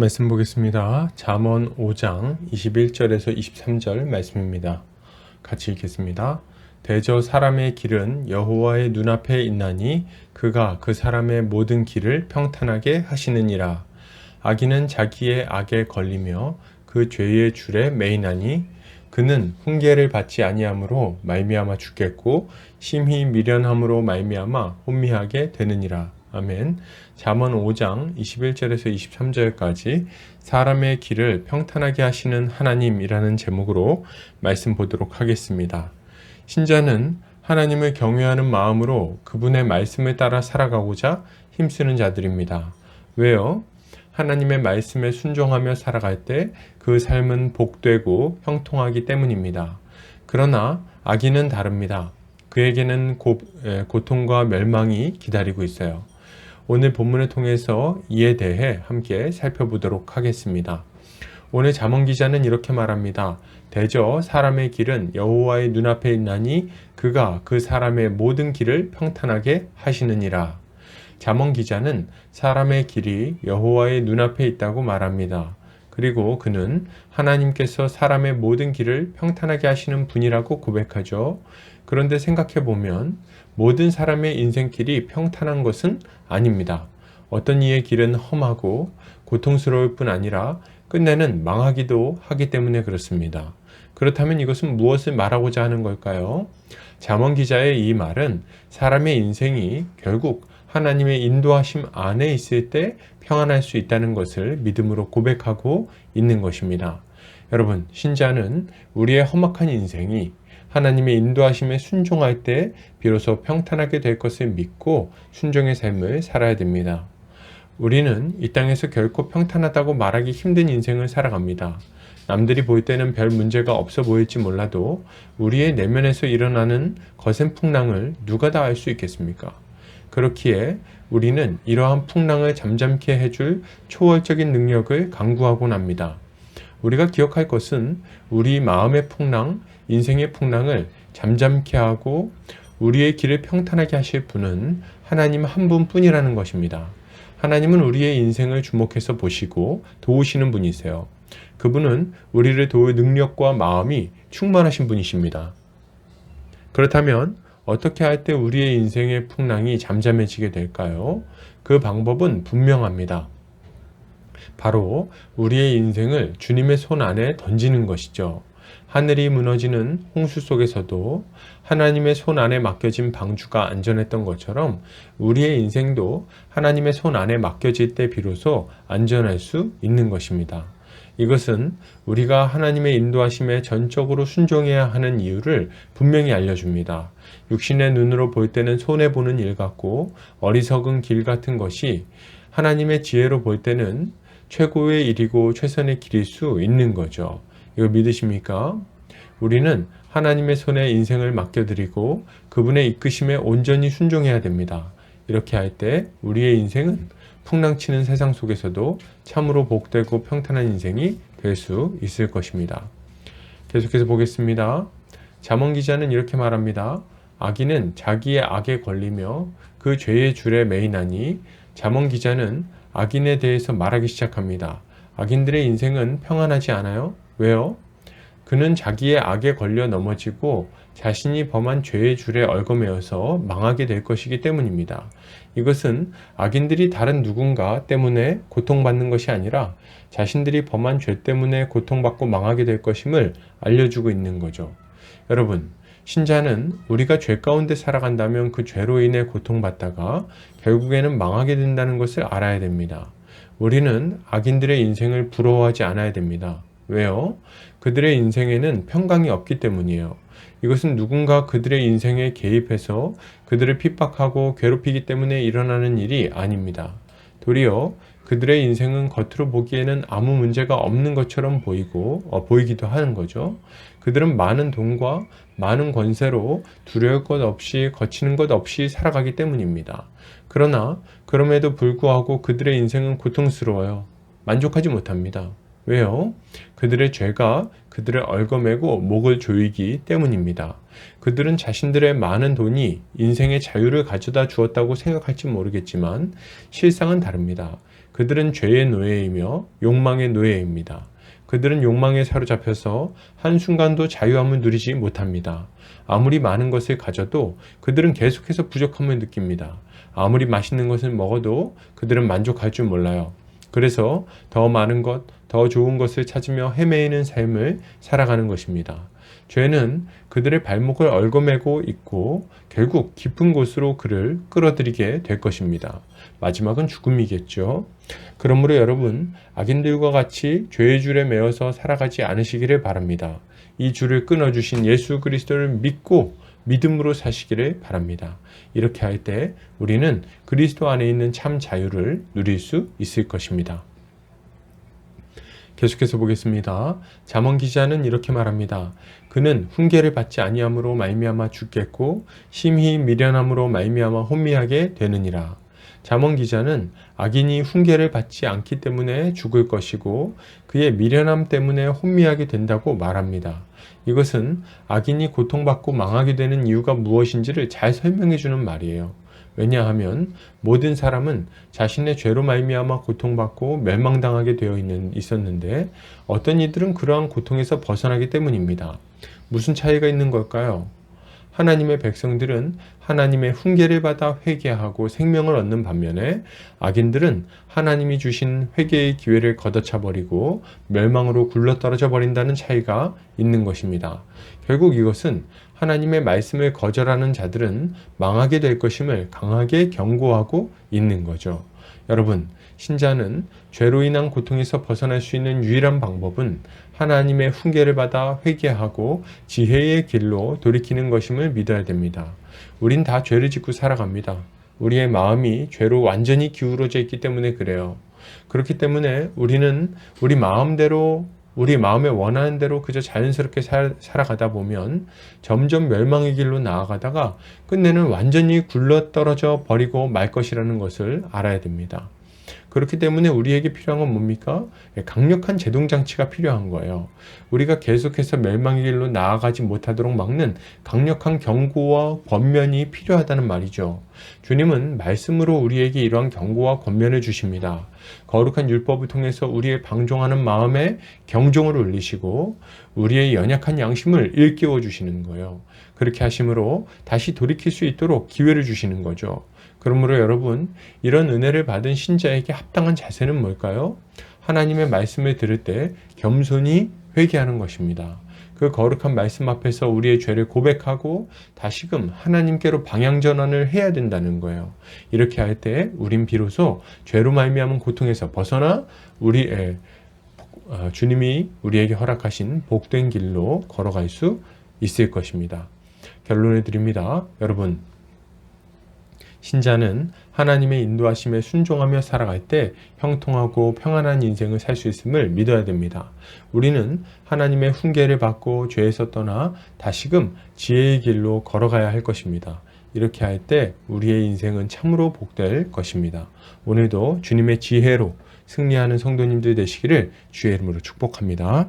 말씀 보겠습니다. 잠언 5장 21절에서 23절 말씀입니다. 같이 읽겠습니다. 대저 사람의 길은 여호와의 눈앞에 있나니 그가 그 사람의 모든 길을 평탄하게 하시느니라. 악인은 자기의 악에 걸리며 그 죄의 줄에 매이나니 그는 훈계를 받지 아니함으로 말미암아 죽겠고 심히 미련함으로 말미암아 혼미하게 되느니라. 아멘. 잠언 5장 21절에서 23절까지 사람의 길을 평탄하게 하시는 하나님이라는 제목으로 말씀 보도록 하겠습니다. 신자는 하나님을 경외하는 마음으로 그분의 말씀을 따라 살아가고자 힘쓰는 자들입니다. 왜요? 하나님의 말씀에 순종하며 살아갈 때 그 삶은 복되고 형통하기 때문입니다. 그러나 악인은 다릅니다. 그에게는 고, 에, 고통과 멸망이 기다리고 있어요. 오늘 본문을 통해서 이에 대해 함께 살펴보도록 하겠습니다. 오늘 잠언 기자는 이렇게 말합니다. 대저 사람의 길은 여호와의 눈앞에 있나니 그가 그 사람의 모든 길을 평탄하게 하시느니라. 잠언 기자는 사람의 길이 여호와의 눈앞에 있다고 말합니다. 그리고 그는 하나님께서 사람의 모든 길을 평탄하게 하시는 분이라고 고백하죠. 그런데 생각해 보면 모든 사람의 인생길이 평탄한 것은 아닙니다. 어떤 이의 길은 험하고 고통스러울 뿐 아니라 끝내는 망하기도 하기 때문에 그렇습니다. 그렇다면 이것은 무엇을 말하고자 하는 걸까요? 잠언 기자의 이 말은 사람의 인생이 결국 하나님의 인도하심 안에 있을 때 평안할 수 있다는 것을 믿음으로 고백하고 있는 것입니다. 여러분, 신자는 우리의 험악한 인생이 하나님의 인도하심에 순종할 때 비로소 평탄하게 될 것을 믿고 순종의 삶을 살아야 됩니다. 우리는 이 땅에서 결코 평탄하다고 말하기 힘든 인생을 살아갑니다. 남들이 볼 때는 별 문제가 없어 보일지 몰라도 우리의 내면에서 일어나는 거센 풍랑을 누가 다 알 수 있겠습니까? 그렇기에 우리는 이러한 풍랑을 잠잠케 해줄 초월적인 능력을 강구하곤 합니다. 우리가 기억할 것은 우리 마음의 풍랑, 인생의 풍랑을 잠잠케 하고 우리의 길을 평탄하게 하실 분은 하나님 한 분뿐이라는 것입니다. 하나님은 우리의 인생을 주목해서 보시고 도우시는 분이세요. 그분은 우리를 도울 능력과 마음이 충만하신 분이십니다. 그렇다면 어떻게 할 때 우리의 인생의 풍랑이 잠잠해지게 될까요? 그 방법은 분명합니다. 바로 우리의 인생을 주님의 손 안에 던지는 것이죠. 하늘이 무너지는 홍수 속에서도 하나님의 손 안에 맡겨진 방주가 안전했던 것처럼 우리의 인생도 하나님의 손 안에 맡겨질 때 비로소 안전할 수 있는 것입니다. 이것은 우리가 하나님의 인도하심에 전적으로 순종해야 하는 이유를 분명히 알려줍니다. 육신의 눈으로 볼 때는 손해보는 일 같고 어리석은 길 같은 것이 하나님의 지혜로 볼 때는 최고의 일이고 최선의 길일 수 있는 거죠. 이거 믿으십니까? 우리는 하나님의 손에 인생을 맡겨드리고 그분의 이끄심에 온전히 순종해야 됩니다. 이렇게 할 때 우리의 인생은 풍랑치는 세상 속에서도 참으로 복되고 평탄한 인생이 될 수 있을 것입니다. 계속해서 보겠습니다. 잠언 기자는 이렇게 말합니다. 악인은 자기의 악에 걸리며 그 죄의 줄에 매이나니 잠언 기자는 악인에 대해서 말하기 시작합니다. 악인들의 인생은 평안하지 않아요? 왜요? 그는 자기의 악에 걸려 넘어지고 자신이 범한 죄의 줄에 얽어매어서 망하게 될 것이기 때문입니다. 이것은 악인들이 다른 누군가 때문에 고통받는 것이 아니라 자신들이 범한 죄 때문에 고통받고 망하게 될 것임을 알려주고 있는 거죠. 여러분, 신자는 우리가 죄 가운데 살아간다면 그 죄로 인해 고통받다가 결국에는 망하게 된다는 것을 알아야 됩니다. 우리는 악인들의 인생을 부러워하지 않아야 됩니다. 왜요? 그들의 인생에는 평강이 없기 때문이에요. 이것은 누군가 그들의 인생에 개입해서 그들을 핍박하고 괴롭히기 때문에 일어나는 일이 아닙니다. 도리어 그들의 인생은 겉으로 보기에는 아무 문제가 없는 것처럼 보이고 어, 보이기도 하는 거죠. 그들은 많은 돈과 많은 권세로 두려울 것 없이 거치는 것 없이 살아가기 때문입니다. 그러나 그럼에도 불구하고 그들의 인생은 고통스러워요. 만족하지 못합니다. 왜요? 그들의 죄가 그들을 얽어매고 목을 조이기 때문입니다. 그들은 자신들의 많은 돈이 인생의 자유를 가져다 주었다고 생각할지 모르겠지만 실상은 다릅니다. 그들은 죄의 노예이며 욕망의 노예입니다. 그들은 욕망에 사로잡혀서 한순간도 자유함을 누리지 못합니다. 아무리 많은 것을 가져도 그들은 계속해서 부족함을 느낍니다. 아무리 맛있는 것을 먹어도 그들은 만족할 줄 몰라요. 그래서 더 많은 것, 더 좋은 것을 찾으며 헤매이는 삶을 살아가는 것입니다. 죄는 그들의 발목을 얽어매고 있고 결국 깊은 곳으로 그를 끌어들이게 될 것입니다. 마지막은 죽음이겠죠. 그러므로 여러분, 악인들과 같이 죄의 줄에 매어서 살아가지 않으시기를 바랍니다. 이 줄을 끊어주신 예수 그리스도를 믿고 믿음으로 사시기를 바랍니다. 이렇게 할 때 우리는 그리스도 안에 있는 참 자유를 누릴 수 있을 것입니다. 계속해서 보겠습니다. 잠언 기자는 이렇게 말합니다. 그는 훈계를 받지 아니함으로 말미암아 죽겠고 심히 미련함으로 말미암아 혼미하게 되느니라. 잠언 기자는 악인이 훈계를 받지 않기 때문에 죽을 것이고 그의 미련함 때문에 혼미하게 된다고 말합니다. 이것은 악인이 고통받고 망하게 되는 이유가 무엇인지를 잘 설명해 주는 말이에요. 왜냐하면 모든 사람은 자신의 죄로 말미암아 고통받고 멸망당하게 되어 있는 있었는데 어떤 이들은 그러한 고통에서 벗어나기 때문입니다. 무슨 차이가 있는 걸까요? 하나님의 백성들은 하나님의 훈계를 받아 회개하고 생명을 얻는 반면에 악인들은 하나님이 주신 회개의 기회를 걷어차 버리고 멸망으로 굴러떨어져 버린다는 차이가 있는 것입니다. 결국 이것은 하나님의 말씀을 거절하는 자들은 망하게 될 것임을 강하게 경고하고 있는 거죠. 여러분, 신자는 죄로 인한 고통에서 벗어날 수 있는 유일한 방법은 하나님의 훈계를 받아 회개하고 지혜의 길로 돌이키는 것임을 믿어야 됩니다. 우린 다 죄를 짓고 살아갑니다. 우리의 마음이 죄로 완전히 기울어져 있기 때문에 그래요. 그렇기 때문에 우리는 우리 마음대로 우리 마음에 원하는 대로 그저 자연스럽게 살, 살아가다 보면 점점 멸망의 길로 나아가다가 끝내는 완전히 굴러 떨어져 버리고 말 것이라는 것을 알아야 됩니다. 그렇기 때문에 우리에게 필요한 건 뭡니까? 예, 강력한 제동 장치가 필요한 거예요. 우리가 계속해서 멸망의 길로 나아가지 못하도록 막는 강력한 경고와 권면이 필요하다는 말이죠. 주님은 말씀으로 우리에게 이러한 경고와 권면을 주십니다. 거룩한 율법을 통해서 우리의 방종하는 마음에 경종을 울리시고 우리의 연약한 양심을 일깨워 주시는 거예요. 그렇게 하심으로 다시 돌이킬 수 있도록 기회를 주시는 거죠. 그러므로 여러분, 이런 은혜를 받은 신자에게 합당한 자세는 뭘까요? 하나님의 말씀을 들을 때 겸손히 회개하는 것입니다. 그 거룩한 말씀 앞에서 우리의 죄를 고백하고 다시금 하나님께로 방향 전환을 해야 된다는 거예요. 이렇게 할 때 우린 비로소 죄로 말미암은 고통에서 벗어나 우리의 어, 주님이 우리에게 허락하신 복된 길로 걸어갈 수 있을 것입니다. 결론을 드립니다. 여러분, 신자는 하나님의 인도하심에 순종하며 살아갈 때 형통하고 평안한 인생을 살 수 있음을 믿어야 됩니다. 우리는 하나님의 훈계를 받고 죄에서 떠나 다시금 지혜의 길로 걸어가야 할 것입니다. 이렇게 할 때 우리의 인생은 참으로 복될 것입니다. 오늘도 주님의 지혜로 승리하는 성도님들 되시기를 주의 이름으로 축복합니다.